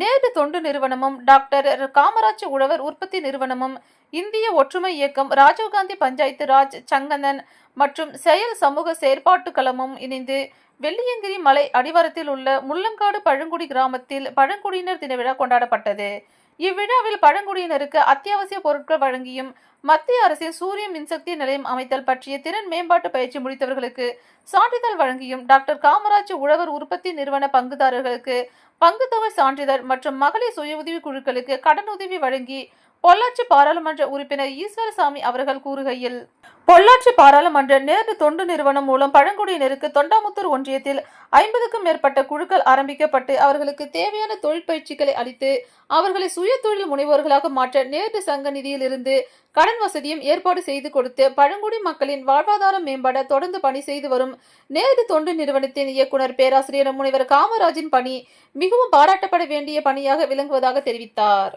நேரு தொண்டு நிறுவனமும் டாக்டர் காமராஜ் உழவர் உற்பத்தி நிறுவனமும் இந்திய ஒற்றுமை இயக்கம் ராஜீவ்காந்தி பஞ்சாயத்து ராஜ் சங்கந்தன் மற்றும் செயல் சமூக செயற்பாட்டு களமும் இணைந்து வெள்ளியங்கிரி மலை அடிவாரத்தில் உள்ள முள்ளங்காடு பழங்குடி கிராமத்தில் பழங்குடியினர் தின விழா கொண்டாடப்பட்டது. இவ்விழாவில் பழங்குடியினருக்கு அத்தியாவசிய பொருட்கள் வழங்கியும் மத்திய அரசின் சூரிய மின்சக்தி நிலையம் அமைத்தல் பற்றிய திறன் மேம்பாட்டு பயிற்சி முடித்தவர்களுக்கு சான்றிதழ் வழங்கியும் டாக்டர் காமராஜ் உழவர் உற்பத்தி நிறுவன பங்குதாரர்களுக்கு பங்குத்தொகை சான்றிதழ் மற்றும் மகளிர் சுய உதவி குழுக்களுக்கு கடனுதவி வழங்கி பொள்ளாச்சி பாராளுமன்ற உறுப்பினர் ஈஸ்வரசாமி அவர்கள் கூறுகையில் பொள்ளாச்சி பாராளுமன்ற நேர்ந்து தொண்டு நிறுவனம் மூலம் பழங்குடியினருக்கு தொண்டாமுத்தூர் ஒன்றியத்தில் ஐம்பதுக்கும் மேற்பட்ட குழுக்கள் ஆரம்பிக்கப்பட்டு அவர்களுக்கு தேவையான தொழிற்பயிற்சிகளை அளித்து அவர்களை சுய தொழில் முனைவோர்களாக மாற்ற நேரு சங்க நிதியிலிருந்து கடன் வசதியும் ஏற்பாடு செய்து கொடுத்து பழங்குடி மக்களின் வாழ்வாதாரம் மேம்பட தொடர்ந்து பணி செய்து வரும் நேரு தொண்டு நிறுவனத்தின் இயக்குனர் பேராசிரியர் முனைவர் காமராஜின் பணி மிகவும் பாராட்டப்பட வேண்டிய பணியாக விளங்குவதாக தெரிவித்தார்.